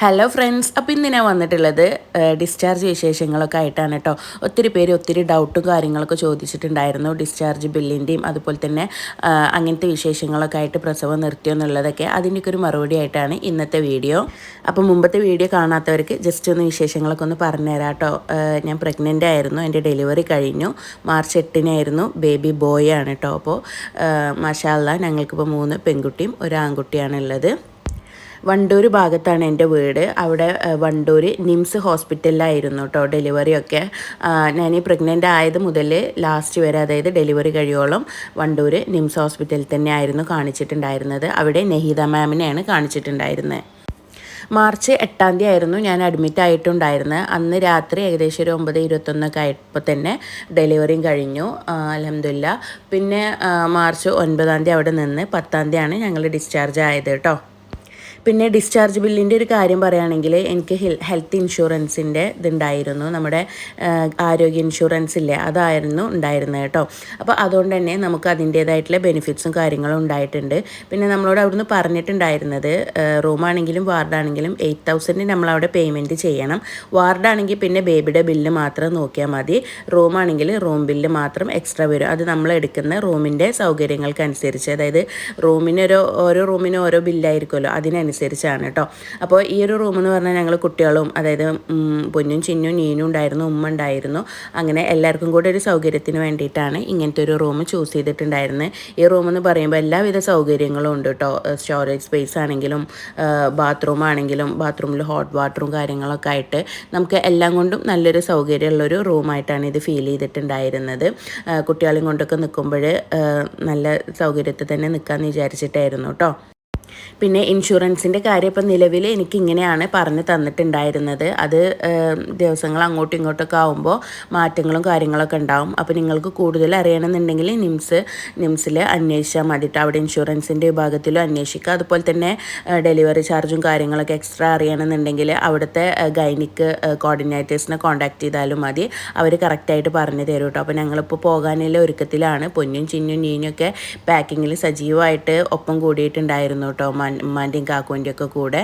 Hello friends അപ്പോൾ ഇന്ന് ഞാൻ വന്നിട്ടുള്ളത് ഡിസ്ചാർജ് വിശേഷങ്ങളൊക്കെ ആയിട്ടാണ് കേട്ടോ. ഒത്തിരി പേര് ഒത്തിരി ഡൗട്ടും കാര്യങ്ങളൊക്കെ ചോദിച്ചിട്ടുണ്ടായിരുന്നു. ഡിസ്ചാർജ് ബില്ലിന്റെയും അതുപോലെ തന്നെ അങ്ങനത്തെ വിശേഷങ്ങളൊക്കെ ആയിട്ട് പ്രസവം നിർത്തിയോ എന്നുള്ളതൊക്കെ അതിന്റെയൊക്കെ ഒരു മറുപടി ആയിട്ടാണ് ഇന്നത്തെ വീഡിയോ. അപ്പോൾ മുമ്പത്തെ വീഡിയോ കാണാത്തവർക്ക് ജസ്റ്റ് ഒന്ന് വിശേഷങ്ങളൊക്കെ ഒന്ന് പറഞ്ഞുതരാം കേട്ടോ. ഞാൻ പ്രഗ്നന്റ് ആയിരുന്നു എന്റെ ഡെലിവറി കഴിഞ്ഞു. മാർച്ച് എട്ടിനായിരുന്നു ബേബി ബോയ് ആണ് കേട്ടോ. അപ്പോൾ മഷാല്ല ഞങ്ങൾക്കിപ്പോൾ മൂന്ന് പെൺകുട്ടിയും ഒരു ആൺകുട്ടിയാണ് ഉള്ളത്. വണ്ടൂർ ഭാഗത്താണ് എന്റെ വീട്. അവിടെ വണ്ടൂർ നിംസ് ഹോസ്പിറ്റലിലായിരുന്നു കേട്ടോ ഡെലിവറിയൊക്കെ ഞാൻ പ്രഗ്നന്റ് ആയത് മുതൽ ലാസ്റ്റ് വരെ അതായത് ഡെലിവറി കഴിയോളം വണ്ടൂർ നിംസ് ഹോസ്പിറ്റലിൽ തന്നെ ആയിരുന്നു കാണിച്ചിട്ടുണ്ടായിരുന്നത്. അവിടെ നെഹിത മാമിനെയാണ് കാണിച്ചിട്ടുണ്ടായിരുന്നത് മാർച്ച് എട്ടാം തീയതി ആയിരുന്നു ഞാൻ അഡ്മിറ്റ് ആയിട്ടുണ്ടായിരുന്നത് അന്ന് രാത്രി ഏകദേശം ഒരു ഒമ്പത് ഇരുപത്തൊന്നൊക്കെ ആയപ്പോൾ തന്നെ ഡെലിവറിയും കഴിഞ്ഞു. അലഹമില്ല പിന്നെ മാർച്ച് ഒൻപതാം തീയതി അവിടെ നിന്ന് പത്താം തീയതിയാണ് ഞങ്ങൾ ഡിസ്ചാർജ് ആയത് കേട്ടോ പിന്നെ ഡിസ്ചാർജ് ബില്ലിന്റെ ഒരു കാര്യം പറയുകയാണെങ്കിൽ എനിക്ക് ഹെൽ ഹെൽത്ത് ഇൻഷുറൻസിന്റെ ഇതുണ്ടായിരുന്നു. നമ്മുടെ ആരോഗ്യ ഇൻഷുറൻസ് ഇല്ലേ? അതായിരുന്നു ഉണ്ടായിരുന്നത് കേട്ടോ. അപ്പോൾ അതുകൊണ്ട് തന്നെ നമുക്ക് അതിന്റേതായിട്ടുള്ള ബെനിഫിറ്റ്സും കാര്യങ്ങളും ഉണ്ടായിട്ടുണ്ട്. പിന്നെ നമ്മളോട് അവിടുന്ന് പറഞ്ഞിട്ടുണ്ടായിരുന്നത് റൂമാണെങ്കിലും വാർഡാണെങ്കിലും എയ്റ്റ് തൗസൻഡ് നമ്മളവിടെ പേയ്മെന്റ് ചെയ്യണം. വാർഡാണെങ്കിൽ പിന്നെ ബേബിയുടെ ബില്ല് മാത്രം നോക്കിയാൽ മതി. റൂമാണെങ്കിൽ റൂം ബില്ല് മാത്രം എക്സ്ട്രാ വരും. അത് നമ്മൾ എടുക്കുന്ന റൂമിന്റെ സൗകര്യങ്ങൾക്കനുസരിച്ച്. അതായത് റൂമിനൊരു ഓരോ റൂമിനും ഓരോ ബില്ലായിരിക്കുമല്ലോ അതിനനുസരിച്ചാണ് കേട്ടോ. അപ്പോൾ ഈ ഒരു റൂം എന്ന് പറഞ്ഞാൽ ഞങ്ങൾ കുട്ടികളും അതായത് പൊന്നും ചിന്നും നീനും ഉണ്ടായിരുന്നു ഉമ്മ ഉണ്ടായിരുന്നു. അങ്ങനെ എല്ലാവർക്കും കൂടെ ഒരു സൗകര്യത്തിന് വേണ്ടിയിട്ടാണ് ഇങ്ങനത്തെ ഒരു റൂം ചൂസ് ചെയ്തിട്ടുണ്ടായിരുന്നത്. ഈ റൂം എന്ന് പറയുമ്പോൾ എല്ലാവിധ സൗകര്യങ്ങളും ഉണ്ട് കേട്ടോ. സ്റ്റോറേജ് സ്പേസ് ആണെങ്കിലും ബാത്റൂം ആണെങ്കിലും ബാത്റൂമിൽ ഹോട്ട് വാട്ടറും കാര്യങ്ങളൊക്കെ ആയിട്ട് നമുക്ക് എല്ലാം കൊണ്ടും നല്ലൊരു സൗകര്യമുള്ളൊരു റൂമായിട്ടാണ് ഇത് ഫീൽ ചെയ്തിട്ടുണ്ടായിരുന്നത്. കുട്ടികളെയും കൊണ്ടൊക്കെ നിൽക്കുമ്പോൾ നല്ല സൗകര്യത്തിൽ തന്നെ നിൽക്കാമെന്ന് വിചാരിച്ചിട്ടായിരുന്നു കേട്ടോ. പിന്നെ ഇൻഷുറൻസിന്റെ കാര്യം ഇപ്പം നിലവിൽ എനിക്ക് ഇങ്ങനെയാണ് പറഞ്ഞു തന്നിട്ടുണ്ടായിരുന്നത്. അത് ദിവസങ്ങൾ അങ്ങോട്ടും ഇങ്ങോട്ടൊക്കെ ആകുമ്പോൾ മാറ്റങ്ങളും കാര്യങ്ങളൊക്കെ ഉണ്ടാവും. അപ്പോൾ നിങ്ങൾക്ക് കൂടുതൽ അറിയണമെന്നുണ്ടെങ്കിൽ നിംസ് നിംസിൽ അന്വേഷിച്ചാൽ മതിയിട്ട് അവിടെ ഇൻഷുറൻസിന്റെ വിഭാഗത്തിലും അന്വേഷിക്കുക. അതുപോലെ തന്നെ ഡെലിവറി ചാർജും കാര്യങ്ങളൊക്കെ എക്സ്ട്രാ അറിയണമെന്നുണ്ടെങ്കിൽ അവിടുത്തെ ഗൈനിക്ക് കോർഡിനേറ്റേഴ്സിനെ കോൺടാക്ട് ചെയ്താലും മതി. അവർ കറക്റ്റായിട്ട് പറഞ്ഞു തരും കേട്ടോ അപ്പോൾ ഞങ്ങളിപ്പോൾ പോകാനുള്ള ഒരുക്കത്തിലാണ്. പൊന്നും ചിന്നും നീനും ഒക്കെ പാക്കിങ്ങിൽ സജീവമായിട്ട് ഒപ്പം കൂടിയിട്ടുണ്ടായിരുന്നു കേട്ടോ ഉമ്മാന്റെയും കാക്കുവിന്റെയും ഒക്കെ കൂടെ.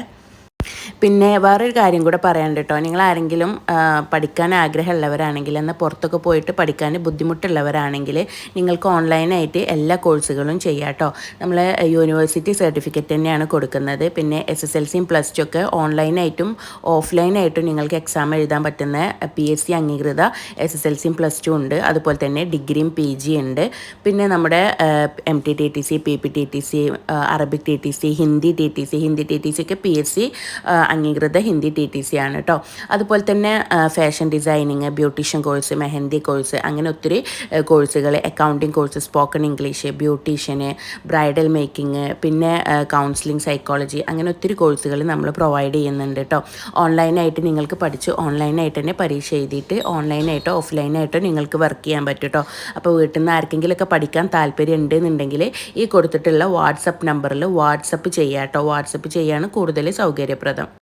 പിന്നെ വേറൊരു കാര്യം കൂടെ പറയാനുണ്ട് കേട്ടോ. നിങ്ങൾ ആരെങ്കിലും പഠിക്കാൻ ആഗ്രഹമുള്ളവരാണെങ്കിൽ എന്നാൽ പുറത്തൊക്കെ പോയിട്ട് പഠിക്കാൻ ബുദ്ധിമുട്ടുള്ളവരാണെങ്കിൽ നിങ്ങൾക്ക് ഓൺലൈനായിട്ട് എല്ലാ കോഴ്സുകളും ചെയ്യാം കേട്ടോ. നമ്മൾ യൂണിവേഴ്സിറ്റി സർട്ടിഫിക്കറ്റ് തന്നെയാണ് കൊടുക്കുന്നത്. പിന്നെ എസ് എസ് എൽ സിയും പ്ലസ് ടു ഒക്കെ ഓൺലൈനായിട്ടും ഓഫ്ലൈനായിട്ടും നിങ്ങൾക്ക് എക്സാം എഴുതാൻ പറ്റുന്ന പി എസ് സി അംഗീകൃത എസ് എസ് എൽ സിയും പ്ലസ് ടു ഉണ്ട്. അതുപോലെ തന്നെ ഡിഗ്രിയും പി ജി ഉണ്ട്. പിന്നെ നമ്മുടെ M T T T C P P T T C Arabic T T C Hindi T T C Hindi T T C ഒക്കെ പി എസ് സി അംഗീകൃത ഹിന്ദി ടി ടി സി ആണ് കേട്ടോ അതുപോലെ തന്നെ fashion designing beautician course mehndi course അങ്ങനെ ഒത്തിരി കോഴ്സുകൾ accounting course spoken English beautician bridal making പിന്നെ കൗൺസിലിംഗ് സൈക്കോളജി അങ്ങനെ ഒത്തിരി കോഴ്സുകൾ നമ്മൾ പ്രൊവൈഡ് ചെയ്യുന്നുണ്ട് കേട്ടോ ഓൺലൈനായിട്ട് നിങ്ങൾക്ക് പഠിച്ച് ഓൺലൈനായിട്ട് തന്നെ പരീക്ഷ എഴുതിയിട്ട് ഓൺലൈനായിട്ടോ ഓഫ്ലൈനായിട്ടോ നിങ്ങൾക്ക് വർക്ക് ചെയ്യാൻ പറ്റും കേട്ടോ അപ്പോൾ വീട്ടിൽ നിന്ന് ആർക്കെങ്കിലുമൊക്കെ പഠിക്കാൻ താല്പര്യം ഉണ്ട് എന്നുണ്ടെങ്കിൽ ഈ കൊടുത്തിട്ടുള്ള വാട്സപ്പ് നമ്പറിൽ വാട്സപ്പ് ചെയ്യാം കേട്ടോ വാട്സപ്പ് ചെയ്യാണ് കൂടുതൽ സൗകര്യപ്രദം.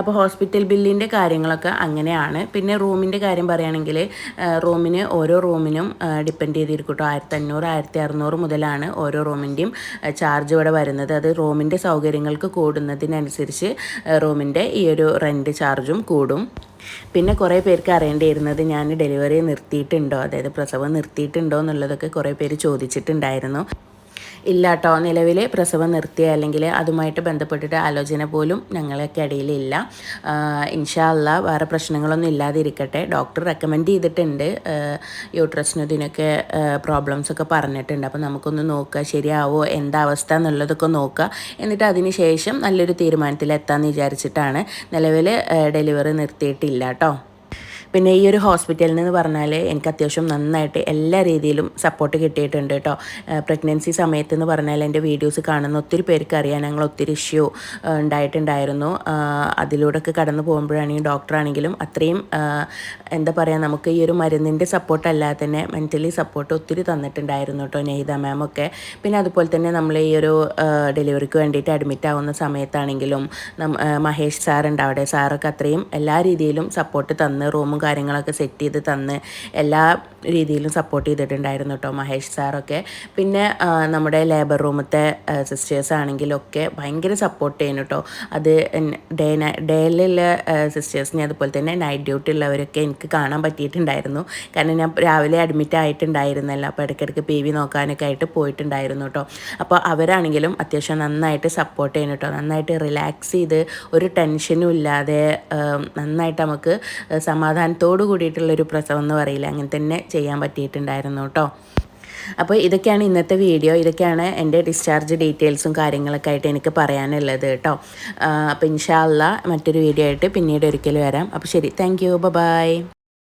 അപ്പോൾ ഹോസ്പിറ്റൽ ബില്ലിന്റെ കാര്യങ്ങളൊക്കെ അങ്ങനെയാണ്. പിന്നെ റൂമിന്റെ കാര്യം പറയുകയാണെങ്കിൽ റൂമിന് ഓരോ റൂമിനും ഡിപ്പെൻഡ് ചെയ്തിരിക്കും കേട്ടോ. ആയിരത്തി അഞ്ഞൂറ് ആയിരത്തി അറുന്നൂറ് മുതലാണ് ഓരോ റൂമിന്റെയും ചാർജ് ഇവിടെ വരുന്നത്. അത് റൂമിന്റെ സൗകര്യങ്ങൾക്ക് കൂടുന്നതിനനുസരിച്ച് റൂമിന്റെ ഈ ഒരു റെന്റ് ചാർജും കൂടും. പിന്നെ കുറേ പേർക്ക് അറിയേണ്ടിയിരുന്നത് ഞാൻ ഡെലിവറി നിർത്തിയിട്ടുണ്ടോ? അതായത് പ്രസവം നിർത്തിയിട്ടുണ്ടോ എന്നുള്ളതൊക്കെ കുറേ പേര് ചോദിച്ചിട്ടുണ്ടായിരുന്നു. ഇല്ല കേട്ടോ നിലവിൽ പ്രസവം നിർത്തിയ അല്ലെങ്കിൽ അതുമായിട്ട് ബന്ധപ്പെട്ടിട്ട് ആലോചന പോലും ഞങ്ങൾക്ക് ഇടയിലില്ല. ഇൻഷാല്ല വേറെ പ്രശ്നങ്ങളൊന്നും ഇല്ലാതിരിക്കട്ടെ. ഡോക്ടർ റെക്കമെൻഡ് ചെയ്തിട്ടുണ്ട്. യൂട്രസിനും ഇതിനൊക്കെ പ്രോബ്ലംസ് ഒക്കെ പറഞ്ഞിട്ടുണ്ട്. അപ്പോൾ നമുക്കൊന്ന് നോക്കുക ശരിയാവോ എന്താ അവസ്ഥ എന്നുള്ളതൊക്കെ നോക്കുക എന്നിട്ട് അതിന് ശേഷം നല്ലൊരു തീരുമാനത്തിൽ എത്താമെന്ന് വിചാരിച്ചിട്ടാണ് നിലവിൽ ഡെലിവറി നിർത്തിയിട്ടില്ല കേട്ടോ പിന്നെ ഈ ഒരു ഹോസ്പിറ്റലിൽ എന്ന് പറഞ്ഞാൽ എനിക്ക് അത്യാവശ്യം നന്നായിട്ട് എല്ലാ രീതിയിലും സപ്പോർട്ട് കിട്ടിയിട്ടുണ്ട് കേട്ടോ പ്രഗ്നൻസി സമയത്ത് എന്ന് പറഞ്ഞാൽ എന്റെ വീഡിയോസ് കാണുന്ന ഒത്തിരി പേർക്ക് അറിയാൻ ഞങ്ങൾ ഒത്തിരി ഇഷ്യൂ ഉണ്ടായിട്ടുണ്ടായിരുന്നു. അതിലൂടെയൊക്കെ കടന്നു പോകുമ്പോഴാണെങ്കിൽ ഡോക്ടറാണെങ്കിലും അത്രയും എന്താ പറയുക നമുക്ക് ഈ ഒരു മരുന്നിന്റെ സപ്പോർട്ടല്ലാതെ തന്നെ മെന്റലി സപ്പോർട്ട് ഒത്തിരി തന്നിട്ടുണ്ടായിരുന്നു കേട്ടോ നെയ്ത മാമൊക്കെ പിന്നെ അതുപോലെ തന്നെ നമ്മൾ ഈ ഒരു ഡെലിവറിക്ക് വേണ്ടിയിട്ട് അഡ്മിറ്റ് ആവുന്ന സമയത്താണെങ്കിലും മഹേഷ് സാറുണ്ട് അവിടെ. സാറൊക്കെ അത്രയും എല്ലാ രീതിയിലും സപ്പോർട്ട് തന്ന് റൂമും കാര്യങ്ങളൊക്കെ സെറ്റ് ചെയ്ത് തന്ന് എല്ലാ രീതിയിലും സപ്പോർട്ട് ചെയ്തിട്ടുണ്ടായിരുന്നു കേട്ടോ മഹേഷ് സാറൊക്കെ. പിന്നെ നമ്മുടെ ലേബർ റൂമത്തെ സിസ്റ്റേഴ്സ് ആണെങ്കിലൊക്കെ ഭയങ്കര സപ്പോർട്ട് ചെയ്യുന്നു കേട്ടോ അത് ഡേ ഡേയിലുള്ള സിസ്റ്റേഴ്സിനെ അതുപോലെ തന്നെ നൈറ്റ് ഡ്യൂട്ടി ഉള്ളവരൊക്കെ എനിക്ക് കാണാൻ പറ്റിയിട്ടുണ്ടായിരുന്നു. കാരണം ഞാൻ രാവിലെ അഡ്മിറ്റ് ആയിട്ടുണ്ടായിരുന്നല്ലോ. അപ്പോൾ ഇടയ്ക്കിടയ്ക്ക് പി വി നോക്കാനൊക്കെ ആയിട്ട് പോയിട്ടുണ്ടായിരുന്നു കേട്ടോ അപ്പോൾ അവരാണെങ്കിലും അത്യാവശ്യം നന്നായിട്ട് സപ്പോർട്ട് ചെയ്യുന്നു കേട്ടോ നന്നായിട്ട് റിലാക്സ് ചെയ്ത് ഒരു ടെൻഷനും ഇല്ലാതെ നന്നായിട്ട് നമുക്ക് സമാധാനത്തോടു കൂടിയിട്ടുള്ളൊരു പ്രസവം എന്ന് പറയില്ല. അങ്ങനെ തന്നെ ചെയ്യാൻ പറ്റിയിട്ടുണ്ടായിരുന്നു കേട്ടോ അപ്പോൾ ഇതൊക്കെയാണ് ഇന്നത്തെ വീഡിയോ. ഇതൊക്കെയാണ് എന്റെ ഡിസ്ചാർജ് ഡീറ്റെയിൽസും കാര്യങ്ങളൊക്കെ ആയിട്ട് എനിക്ക് പറയാനുള്ളത് കേട്ടോ അപ്പോൾ ഇൻഷാല്ല മറ്റൊരു വീഡിയോ ആയിട്ട് പിന്നീട് ഒരിക്കൽ വരാം. അപ്പോൾ ശരി താങ്ക് യു ബൈ